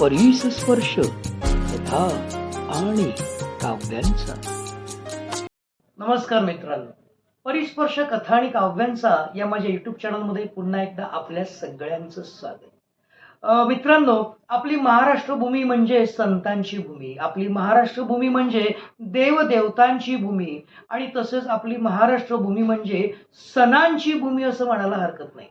परीस स्पर्श कथा आणि काव्यांचा. नमस्कार मित्रांनो. परिस्पर्श कथा आणि काव्यांचा या माझ्या युट्यूब चॅनलमध्ये पुन्हा एकदा आपल्या सगळ्यांचं स्वागत. मित्रांनो आपली महाराष्ट्र भूमी म्हणजे संतांची भूमी. आपली महाराष्ट्र भूमी म्हणजे देवदेवतांची भूमी. आणि तसेच आपली महाराष्ट्र भूमी म्हणजे सणांची भूमी असं म्हणायला हरकत नाही.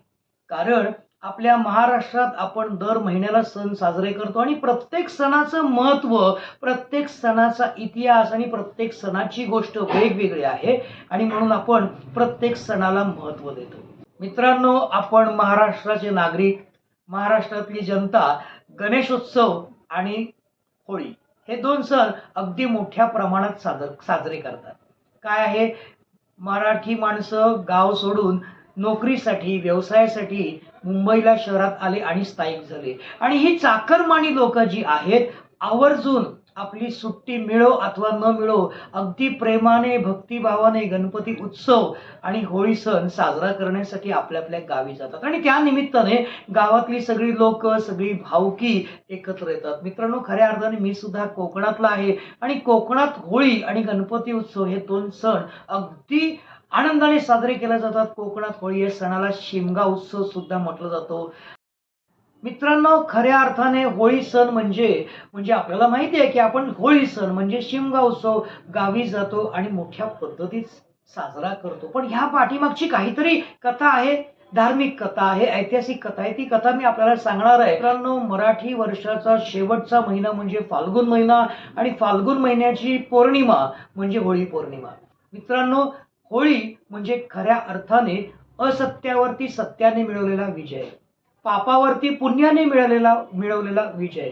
कारण आपल्या महाराष्ट्रात आपण दर महिन्याला सण साजरे करतो आणि प्रत्येक सणाचं महत्त्व प्रत्येक सणाचा इतिहास आणि प्रत्येक सणाची गोष्ट वेगवेगळी आहे आणि म्हणून आपण प्रत्येक सणाला महत्त्व देतो. मित्रांनो आपण महाराष्ट्राचे नागरिक महाराष्ट्रातली जनता गणेशोत्सव आणि होळी हे दोन सण अगदी मोठ्या प्रमाणात सादर साजरे करतात. काय आहे? मराठी माणसं गाव सोडून नोकरीसाठी व्यवसायासाठी मुंबईला शहरात आले आणि स्थायिक झाले. आणि ही चाकरमानी लोक जी आहेत आवर्जून आपली सुट्टी मिळो अथवा न मिळो अगदी प्रेमाने भक्तिभावाने गणपती उत्सव आणि होळी सण साजरा करण्यासाठी आपल्या आपल्या गावी जातात. आणि त्या निमित्ताने गावातली सगळी लोक सगळी भावकी एकत्र येतात. मित्रांनो खऱ्या अर्थाने मी सुद्धा कोकणातला आहे आणि कोकणात होळी आणि गणपती उत्सव हे दोन सण अगदी आनंदाने साजरे केल्या जातात. कोकणात होळी या सणाला शिमगा उत्सव सुद्धा म्हटलं जातो. मित्रांनो खऱ्या अर्थाने होळी सण म्हणजे म्हणजे आपल्याला माहिती आहे की आपण होळी सण म्हणजे शिमगा उत्सव. गावी जातो आणि मोठ्या पद्धतीत साजरा करतो. पण ह्या पाठीमागची काहीतरी कथा आहे. धार्मिक कथा आहे ऐतिहासिक कथा आहे. ती कथा मी आपल्याला सांगणार आहे. मित्रांनो मराठी वर्षाचा शेवटचा महिना म्हणजे फाल्गुन महिना आणि फाल्गुन महिन्याची पौर्णिमा म्हणजे होळी पौर्णिमा. मित्रांनो होळी म्हणजे खऱ्या अर्थाने असत्यावरती सत्याने मिळवलेला विजय. पापावरती पुण्याने मिळालेला मिळवलेला विजय.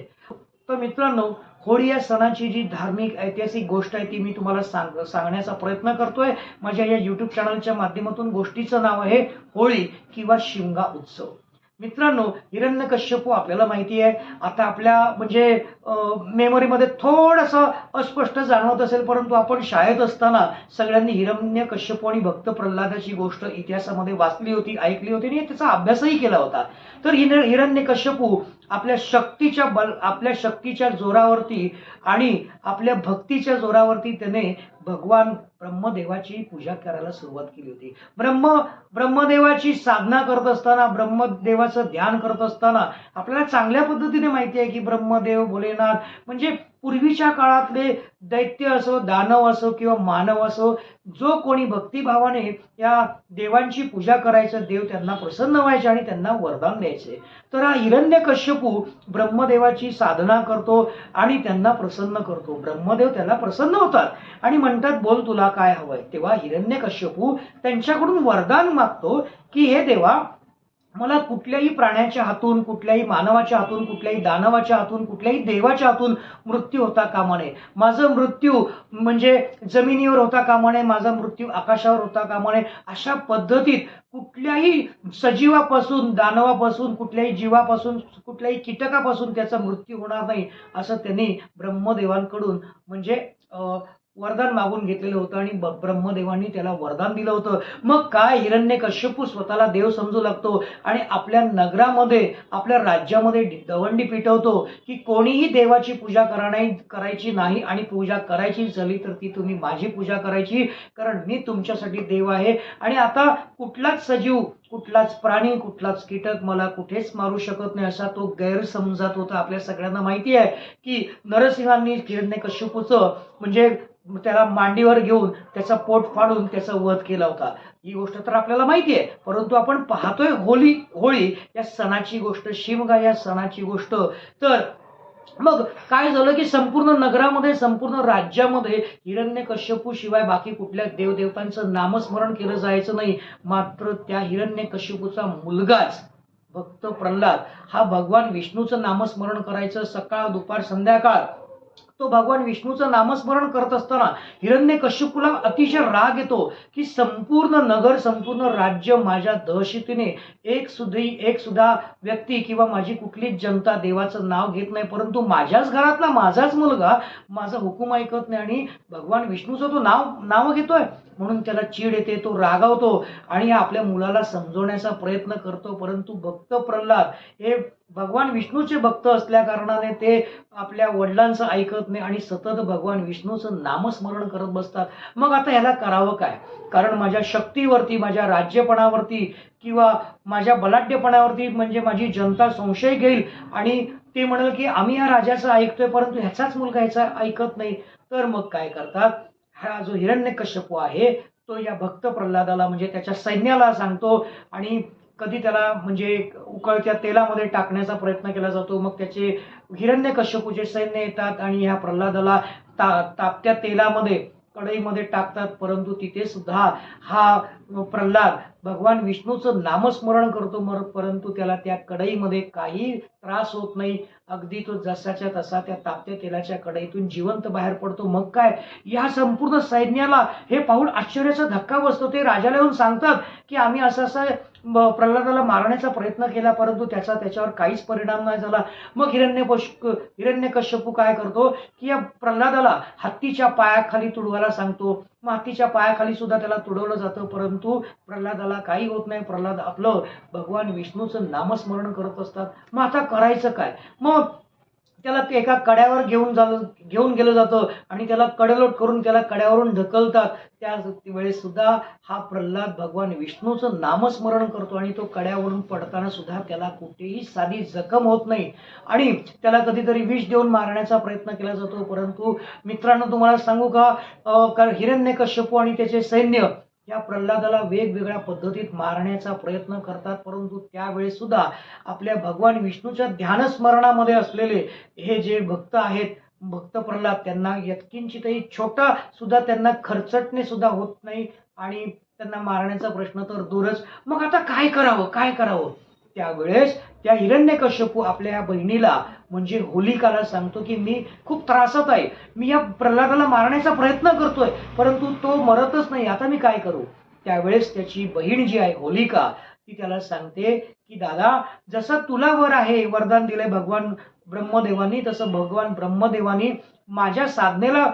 तर मित्रांनो होळी या सणाची जी धार्मिक ऐतिहासिक गोष्ट आहे ती मी तुम्हाला सांग सांगण्याचा प्रयत्न करतोय. माझ्या या यूट्यूब चॅनलच्या माध्यमातून गोष्टीचं नाव आहे होळी किंवा शिमगा उत्सव. मित्रांनो हिरण्यकश्यपू हो आपल्याला माहिती आहे. आता आपल्या म्हणजे मेमरीमध्ये थोडंसं अस्पष्ट जाणवत असेल परंतु आपण शाळेत असताना सगळ्यांनी हिरण्यकश्यपू आणि भक्त प्रल्हादाची गोष्ट इतिहासामध्ये वाचली होती ऐकली होती आणि त्याचा अभ्यासही केला होता. तर हिर हिरण्यकश्यपू हो, आपल्या शक्तीच्या बल आपल्या शक्तीच्या जोरावरती आणि आपल्या भक्तीच्या जोरावरती त्याने भगवान ब्रह्मदेवाची पूजा करायला सुरुवात केली होती. ब्रह्म ब्रह्मदेवाची साधना करत असताना ब्रह्मदेवाचं ध्यान करत असताना आपल्याला चांगल्या पद्धतीने माहिती आहे की ब्रह्मदेव भोलेनाथ म्हणजे पूर्वीच्या काळातले दैत्य असो दानव असो किंवा मानव असो जो कोणी भक्तिभावाने या देवांची पूजा करायचं देव त्यांना प्रसन्न व्हायचे आणि त्यांना वरदान द्यायचे. तर हा हिरण्यकश्यपू ब्रह्मदेवाची साधना करतो आणि त्यांना प्रसन्न करतो. ब्रह्मदेव त्याला प्रसन्न होतात. आणि म्हणतात बोल तुला काय हवंय? तेव्हा हिरण्यकश्यपू त्यांच्याकडून वरदान मागतो की हे देवा मला कुठल्याही प्राण्याच्या हातून कुठल्याही मानवाच्या हातून कुठल्याही दानवाच्या हातून कुठल्याही देवाच्या हातून मृत्यू होता कामा नये. माझं मृत्यू म्हणजे जमिनीवर होता कामा नये माझा मृत्यू आकाशावर होता कामा नये. अशा पद्धतीत कुठल्याही सजीवापासून दानवापासून कुठल्याही जीवापासून कुठल्याही कीटकापासून त्याचा मृत्यू होणार नाही असं त्यांनी ब्रह्मदेवांकडून म्हणजे वरदान मागून घेतलेलं होतं आणि ब्रह्मदेवांनी त्याला वरदान दिलं होतं. मग काय? हिरण्य कश्यपू स्वतःला देव समजू लागतो आणि आपल्या नगरामध्ये आपल्या राज्यामध्ये दवंडी पिटवतो की कोणीही देवाची पूजा करा नाही करायची नाही आणि पूजा करायची झाली तर ती तुम्ही माझी पूजा करायची कारण मी तुमच्यासाठी देव आहे. आणि आता कुठलाच सजीव कुठलाच प्राणी कुठलाच कीटक मला कुठेच मारू शकत नाही असा तो गैरसमजात होता. आपल्या सगळ्यांना माहिती आहे की नरसिंहांनी हिरण्य कश्यपूचं म्हणजे त्याला मांडीवर घेऊन त्याचा पोट फाडून त्याचा वध केला होता. ही गोष्ट तर आपल्याला माहिती आहे परंतु आपण पाहतोय होळी होळी या सणाची गोष्ट शिमगा या सणाची गोष्ट. तर मग काय झालं की संपूर्ण नगरामध्ये संपूर्ण राज्यामध्ये हिरण्यकश्यपू शिवाय बाकी कुठल्या देवदेवतांचं नामस्मरण केलं जायचं नाही मात्र त्या हिरण्यकश्यपूचा मुलगाच भक्त प्रल्हाद हा भगवान विष्णूचं नामस्मरण करायचं सकाळ दुपार संध्याकाळ. तो भगवान विष्णूचं नामस्मरण करत असताना हिरण्य कश्यपूला अतिशय राग येतो की संपूर्ण नगर संपूर्ण राज्य माझ्या दहशतीने एक सुधी एक सुद्धा व्यक्ती किंवा माझी कुठलीच जनता देवाचं नाव घेत नाही परंतु माझ्याच घरातला माझाच मुलगा माझा हुकूम ऐकत नाही आणि भगवान विष्णूचं तो नाव नाव घेतोय. म्हणून त्याला चीड येते तो रागावतो आणि आपल्या मुलाला समजवण्याचा प्रयत्न करतो. परंतु भक्त प्रल्हाद हे भगवान विष्णूचे भक्त असल्या कारणाने ते आपल्या वडिलांचं ऐकत नाही आणि सतत भगवान विष्णूचं नामस्मरण करत बसतात. मग आता ह्याला करावं काय? कारण माझ्या शक्तीवरती माझ्या राज्यपणावरती किंवा माझ्या बलाढ्यपणावरती म्हणजे माझी जनता संशय घेईल आणि ते म्हणाल की आम्ही या राजाचं ऐकतोय परंतु ह्याचाच मुलगा ह्याचा ऐकत नाही. तर मग काय करतात? हा जो हिरण्यकश्यपू आहे तो या भक्त प्रल्हादाला म्हणजे त्याच्या सैन्याला सांगतो आणि कधी त्याला म्हणजे उकळत्या तेलामध्ये टाकण्याचा प्रयत्न केला जातो. मग त्याचे हिरण्यकश्यपूचे सैन्य येतात आणि ह्या प्रल्हादाला ता तापत्या तेलामध्ये कढईमध्ये टाकतात परंतु तिथे सुद्धा हा प्रल्हाद भगवान विष्णूचं नामस्मरण करतो मर परंतु त्याला त्या कढईमध्ये काही त्रास होत नाही. अगदी तो जसाच्या तसा त्या तापत्या तेलाच्या कढईतून जिवंत बाहेर पडतो. मग काय? या संपूर्ण सैन्याला हे पाहून आश्चर्याचा धक्का बसतो. ते राजाला येऊन सांगतात की आम्ही असं असं प्रल्हादाला मारण्याचा प्रयत्न केला परंतु त्याचा त्याच्यावर काहीच परिणाम नाही झाला. मग हिरण्य हिरण्यकश्यपू काय करतो? की या प्रल्हादाला हत्तीच्या पायाखाली तुडवायला सांगतो. मातीच्या पायाखाली सुद्धा त्याला तुडवलं जातं. परंतु प्रल्हादाला काही होत नाही. प्रल्हाद आपलं भगवान विष्णूचं नामस्मरण करत असतात. मग आता करायचं काय? मग त्याला ते एका कड्यावर घेऊन झालं घेऊन गेलं जातं आणि त्याला कडेलोट करून त्याला कड्यावरून ढकलतात. त्या वेळेस सुद्धा हा प्रल्हाद भगवान विष्णूचं नामस्मरण करतो आणि तो कड्यावरून पडताना सुद्धा त्याला कुठेही साधी जखम होत नाही. आणि त्याला कधीतरी विष देऊन मारण्याचा प्रयत्न केला जातो. परंतु मित्रांनो तुम्हाला सांगू का? हिरण्य कश्यपू हिरण्यकश्यपू आणि त्याचे सैन्य या प्रल्हादाला वेगवेगळ्या पद्धतीत मारण्याचा प्रयत्न करतात परंतु त्यावेळेस सुद्धा आपल्या भगवान विष्णूच्या ध्यानस्मरणामध्ये असलेले हे जे भक्त आहेत भक्त प्रल्हाद त्यांना यत्किंचितही छोटा सुद्धा त्यांना खर्चटणे सुद्धा होत नाही आणि त्यांना मारण्याचा प्रश्न तर दूरच. मग आता काय करावं काय करावं? त्यावेळेस त्या हिरण्यकश्यपू आपल्या या बहिणीला म्हणजे होलिकाला सांगतो की मी खूप त्रासात आहे. मी या प्रल्हादाला मारण्याचा प्रयत्न करतोय परंतु तो मरतच नाही. आता मी काय करू? त्यावेळेस त्याची बहीण जी आहे होलिका ती त्याला सांगते की दादा जसं तुला वर आहे वरदान दिलंय भगवान ब्रह्मदेवानी तसं भगवान ब्रह्मदेवानी माझ्या साधनेला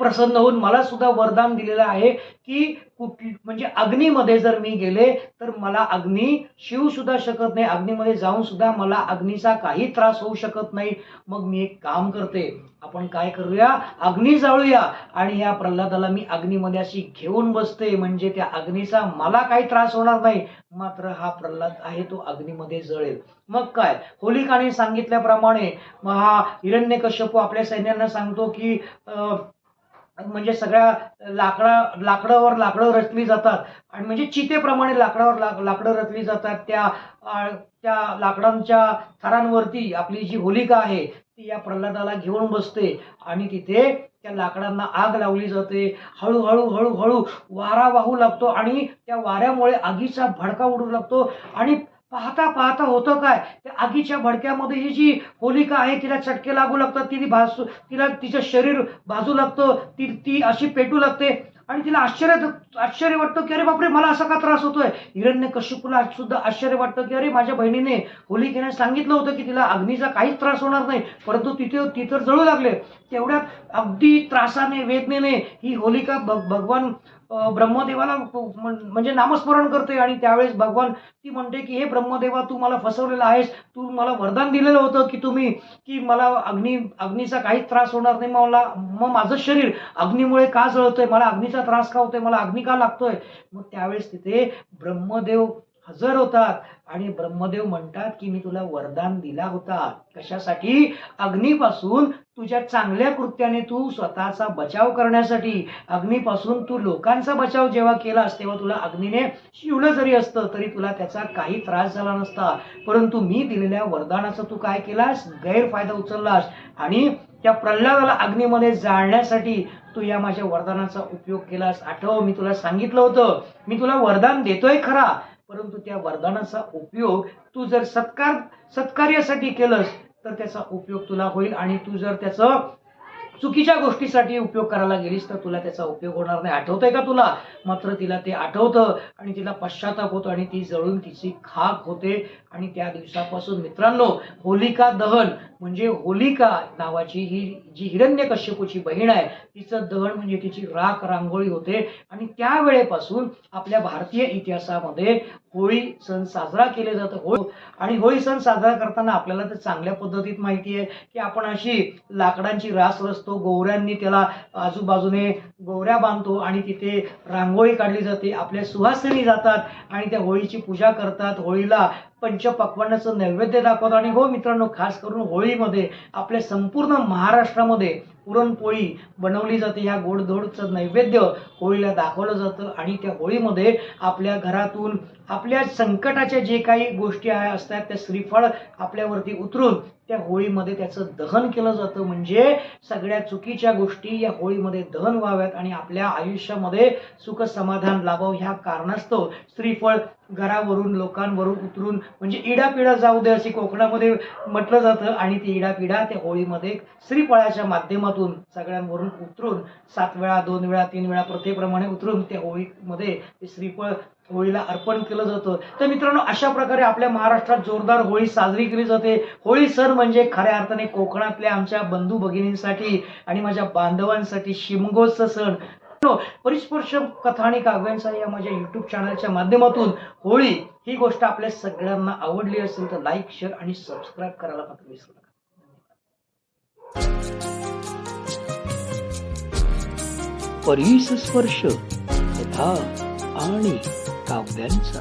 प्रसन्न होऊन मला सुद्धा वरदान दिलेलं आहे की कुठ म्हणजे अग्नीमध्ये जर मी गेले तर मला अग्नी शिव सुद्धा शकत नाही. अग्नीमध्ये जाऊन सुद्धा मला अग्नीचा काही त्रास होऊ शकत नाही. मग मी एक काम करते. आपण काय करूया? अग्नी जाळूया. आणि ह्या प्रल्हादाला मी अग्नीमध्ये अशी घेऊन बसते. म्हणजे त्या अग्नीचा मला काही त्रास होणार नाही. मात्र हा प्रल्हाद आहे तो अग्नीमध्ये जळेल. मग काय? होलिकाने सांगितल्याप्रमाणे मग हा हिरण्यकश्यपू आपल्या सैन्यांना सांगतो की म्हणजे सगळ्या लाकडा लाकडावर लाकडं रचली जातात. आणि म्हणजे चितेप्रमाणे लाकडावर लाक लाकडं रचली जातात. त्या त्या लाकडांच्या थरांवरती आपली जी होलिका आहे ती या प्रल्हादाला घेऊन बसते. आणि तिथे त्या लाकडांना आग लावली जाते. हळूहळू हळूहळू वारा वाहू लागतो आणि त्या वाऱ्यामुळे आगीचा भडका उडू लागतो. आणि पाहता पाहता होतं काय? त्या आगीच्या भडक्यामध्ये ही जी होलिका आहे तिला चटके लागू लागतात तिने भासू तिला तिचं शरीर भाजू लागतं ती ती अशी पेटू लागते. आणि तिला आश्चर्य आश्चर्य वाटतं की अरे बापरे मला असा का त्रास होतोय? हिरण्य कश्यपूला सुद्धा आश्चर्य वाटतं की अरे माझ्या बहिणीने होलिकेने सांगितलं होतं की तिला अग्नीचा काहीच त्रास होणार नाही परंतु तिथे ती तर जळू लागले. तेवढ्यात अगदी त्रासाने वेदनेने ही होलिका भग भगवान ब्रह्मदेवाला म्हणजे नामस्मरण करते आणि त्यावेळेस भगवान ती म्हणते की हे ब्रह्मदेवा तू मला फसवलेला आहेस. तू मला वरदान दिलेलं होतं की तुम्ही की मला अग्नी अग्नीचा काहीच त्रास होणार नाही. मला मग माझं शरीर अग्नीमुळे का जळतंय? मला अग्नीचा त्रास का होतोय? मला अग्नी का लागतोय? मग त्यावेळेस तिथे ब्रह्मदेव हजर होतात आणि ब्रह्मदेव म्हणतात की मी तुला वरदान दिला होता. कशासाठी? अग्नीपासून तुझ्या चांगल्या कृत्याने तू स्वतःचा बचाव करण्यासाठी अग्नीपासून तू लोकांचा बचाव जेव्हा केलास तेव्हा तुला अग्नीने शिवलं जरी असतं तरी तुला त्याचा काही त्रास झाला नसता. परंतु मी दिलेल्या वरदानाचा तू काय केलास? गैरफायदा उचललास. आणि त्या प्रल्हादाला अग्नीमध्ये जाळण्यासाठी तू या माझ्या वरदानाचा उपयोग केलास. आठव मी तुला सांगितलं होतं. मी तुला वरदान देतोय खरा. परंतु त्या वरदानाचा उपयोग तू जर सत्कार सत्कार्यासाठी केलंस तर त्याचा उपयोग तुला होईल आणि तू जर त्याचं चुकीच्या गोष्टीसाठी उपयोग करायला गेलीस तर तुला त्याचा उपयोग होणार नाही. आठवतंय का तुला? मात्र तिला ते आठवतं आणि तिला पश्चाताप होतो आणि ती जळून तिची खाक होते. आणि त्या दिवसापासून मित्रांनो होलिका दहन म्हणजे होलिका नावाची ही जी हिरण्यकश्यपूची बहीण आहे तिचं दहन म्हणजे तिची राख रांगोळी होते. आणि त्यावेळेपासून आपल्या भारतीय इतिहासामध्ये होळी सण साजरा केले जातो हो आणि होळी सण साजरा करताना आपल्याला तर चांगल्या पद्धतीत माहिती आहे की आपण अशी लाकडांची रास रचतो गोवऱ्यांनी त्याला आजूबाजूने गोवऱ्या बांधतो आणि तिथे रांगोळी काढली जाते. आपल्या सुहासिनी जातात आणि त्या होळीची पूजा करतात. होळीला पंचपक्वान्नाचं नैवेद्य दाखवतो. आणि हो मित्रांनो खास करून होळीमध्ये आपल्या संपूर्ण महाराष्ट्रामध्ये पुरणपोळी बनवली जाते. ह्या गोडधोडचं नैवेद्य होळीला दाखवलं जातं. आणि त्या होळीमध्ये आपल्या घरातून आपल्या संकटाच्या जे काही गोष्टी आहे असतात त्या श्रीफळ आपल्यावरती उतरून त्या होळीमध्ये त्याचं दहन केलं जातं. म्हणजे सगळ्या चुकीच्या गोष्टी या होळीमध्ये दहन व्हाव्यात आणि आपल्या आयुष्यामध्ये सुख समाधान लाभावं ह्या कारणास्तव श्रीफळ घरावरून लोकांवरून उतरून म्हणजे इडापिडा जाऊ दे अशी कोकणामध्ये म्हटलं जातं आणि ती इडापिडा त्या होळीमध्ये श्रीफळाच्या माध्यमातून सगळ्यांवरून उतरून सात वेळा दोन वेळा तीन वेळा प्रथेप्रमाणे उतरून त्या होळीमध्ये ते श्रीफळ होळीला अर्पण केलं जातं. तर मित्रांनो अशा प्रकारे आपल्या महाराष्ट्रात जोरदार होळी साजरी केली जाते. होळी सण म्हणजे खऱ्या अर्थाने कोकणातल्या आमच्या बंधू भगिनींसाठी आणि माझ्या बांधवांसाठी शिमगोत्सव सण. परिस्पर्श कथा आणि काव्यांचा या माझ्या युट्यूब चॅनलच्या माध्यमातून होळी ही गोष्ट आपल्या सगळ्यांना आवडली असेल तर लाईक शेअर आणि सबस्क्राईब करायला मात्र विसरू नका. परीस स्पर्श कथा आणि काव्यांचा